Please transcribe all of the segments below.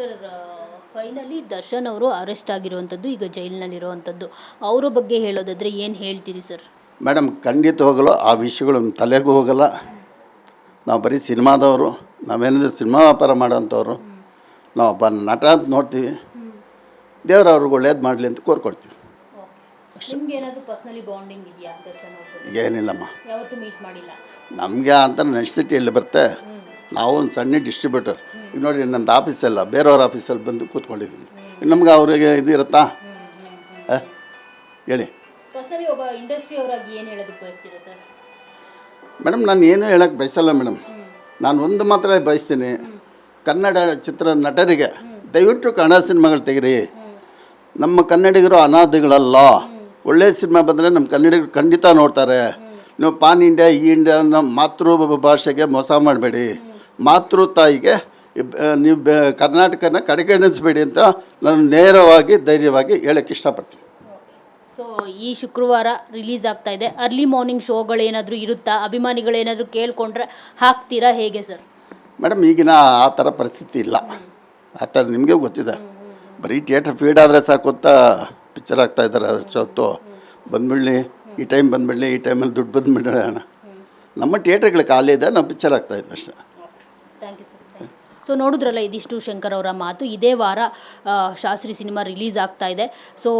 Sir finally Darshan ಅವರು arrest ಆಗಿರುವಂಥದ್ದು ಈಗ ಜೈಲಿನಲ್ಲಿರುವಂಥದ್ದು. ಅವರ ಬಗ್ಗೆ ಹೇಳೋದಾದರೆ ಏನು ಹೇಳ್ತೀರಿ ಸರ್? ಮೇಡಮ್ ಖಂಡಿತ ಹೋಗಲ್ಲ. ಆ ವಿಷಯಗಳು ನಮ್ಮ ತಲೆಗೂ ಹೋಗಲ್ಲ. ನಾವು ಬರೀ ಸಿನಿಮಾದವರು. ನಾವೇನಿದ್ರು ಸಿನಿಮಾ ವ್ಯಾಪಾರ ಮಾಡೋಂಥವ್ರು ನಾವು ಒಬ್ಬ ನಟ ಅಂತ ನೋಡ್ತೀವಿ. ದೇವ್ರು ಅವ್ರಿಗೆ ಒಳ್ಳೇದು ಮಾಡಲಿ ಅಂತ ಕೋರ್ಕೊಳ್ತೀವಿ. ಏನಿಲ್ಲಮ್ಮ. ಯಾವತ್ತೂ ಮೀಟ್ ಮಾಡಿಲ್ಲ? ನಮಗೆ ಅಂತ ನೆಸೆಸಿಟಿ ಎಲ್ಲಿ ಬರುತ್ತೆ. ನಾವು ಒಂದು ಸಣ್ಣ ಡಿಸ್ಟ್ರಿಬ್ಯೂಟರ್ ಈಗ ನೋಡಿ ನಂದು ಆಫೀಸಲ್ಲ ಬೇರೆಯವ್ರ ಆಫೀಸಲ್ಲಿ ಬಂದು ಕೂತ್ಕೊಂಡಿದ್ದೀನಿ. ನಮ್ಗೆ ಅವರಿಗೆ ಇದು ಇರುತ್ತಾ? ಹೇಳಿ. ಮೇಡಮ್ ನಾನು ಏನೂ ಹೇಳಕ್ಕೆ ಬಯಸಲ್ಲ ಮೇಡಮ್. ನಾನು ಒಂದು ಮಾತ್ರ ಬಯಸ್ತೀನಿ. ಕನ್ನಡ ಚಿತ್ರ ನಟರಿಗೆ ದಯವಿಟ್ಟು ಕನ್ನಡ ಸಿನಿಮಾಗಳು ತೆಗಿರಿ. ನಮ್ಮ ಕನ್ನಡಿಗರು ಅನಾಥಗಳಲ್ಲ. ಒಳ್ಳೆ ಸಿನಿಮಾ ಬಂದರೆ ನಮ್ಮ ಕನ್ನಡಿಗರು ಖಂಡಿತ ನೋಡ್ತಾರೆ. ನೀವು ಪಾನ್ ಇಂಡಿಯಾ ಈ ಇಂಡಿಯಾ ನಮ್ಮ ಮಾತೃ ಭಾಷೆಗೆ ಮೋಸ ಮಾಡಬೇಡಿ. ಮಾತೃ ತಾಯಿಗೆ ನೀವು ಬೆ ಕರ್ನಾಟಕನ ಕಡೆಗಣಿಸಬೇಡಿ ಅಂತ ನಾನು ನೇರವಾಗಿ ಧೈರ್ಯವಾಗಿ ಹೇಳಕ್ಕೆ ಇಷ್ಟಪಡ್ತೀನಿ. ಸೊ ಈ ಶುಕ್ರವಾರ ರಿಲೀಸ್ ಆಗ್ತಾ ಇದೆ. ಅರ್ಲಿ ಮಾರ್ನಿಂಗ್ ಶೋಗಳೇನಾದರೂ ಇರುತ್ತಾ? ಅಭಿಮಾನಿಗಳೇನಾದರೂ ಕೇಳ್ಕೊಂಡ್ರೆ ಹಾಕ್ತೀರಾ? ಹೇಗೆ ಸರ್? ಮೇಡಮ್ ಈಗಿನ ಆ ಥರ ಪರಿಸ್ಥಿತಿ ಇಲ್ಲ. ಆ ಥರ ನಿಮಗೆ ಗೊತ್ತಿದೆ. ಬರೀ ಥಿಯೇಟ್ರ್ ಫೀಡ್ ಆದರೆ ಸಾಕು ಅಂತ ಪಿಕ್ಚರ್ ಆಗ್ತಾ ಇದ್ದಾರೆ. ಅದ್ರ ಹೊತ್ತು ಬಂದ್ಬಿಡ್ಲಿ ಈ ಟೈಮ್ ಬಂದ್ಬಿಡ್ಲಿ ಈ ಟೈಮಲ್ಲಿ ದುಡ್ಡು ಬಂದ್ಬಿಡೋಣ ನಮ್ಮ ಥಿಯೇಟ್ರ್ಗಳು ಖಾಲಿ ಇದೆ ನಾವು ಪಿಕ್ಚರ್ ಆಗ್ತಾ ಇದ್ವಿ ಅಷ್ಟೇ. ಥ್ಯಾಂಕ್ ಯು ಸರ್ ಸೊ ನೋಡಿದ್ರಲ್ಲ ಇದಿಷ್ಟು ಶಂಕರ್ ಅವರ ಮಾತು. ಇದೇ ವಾರ ಶಾಸ್ತ್ರಿ ಸಿನಿಮಾ ರಿಲೀಸ್ ಆಗ್ತಾ ಇದೆ. ಸೊ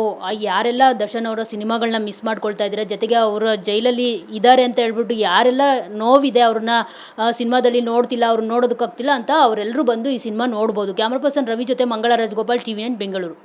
ಯಾರೆಲ್ಲ ದರ್ಶನ್ ಅವರ ಸಿನಿಮಾಗಳನ್ನ ಮಿಸ್ ಮಾಡ್ಕೊಳ್ತಾ ಇದ್ದಾರೆ, ಜೊತೆಗೆ ಅವರ ಜೈಲಲ್ಲಿ ಇದ್ದಾರೆ ಅಂತ ಹೇಳ್ಬಿಟ್ಟು ಯಾರೆಲ್ಲ ನೋವಿದೆ ಅವ್ರನ್ನ ಸಿನಿಮಾದಲ್ಲಿ ನೋಡ್ತಿಲ್ಲ, ಅವ್ರನ್ನ ನೋಡೋದಕ್ಕಾಗ್ತಿಲ್ಲ ಅಂತ ಅವರೆಲ್ಲರೂ ಬಂದು ಈ ಸಿನಿಮಾ ನೋಡ್ಬೋದು. ಕ್ಯಾಮ್ರಾ ಪರ್ಸನ್ ರವಿ ಜೊತೆ ಮಂಗಳ ರಾಜಗೋಪಾಲ್, ಟಿ ವಿ ಬೆಂಗಳೂರು.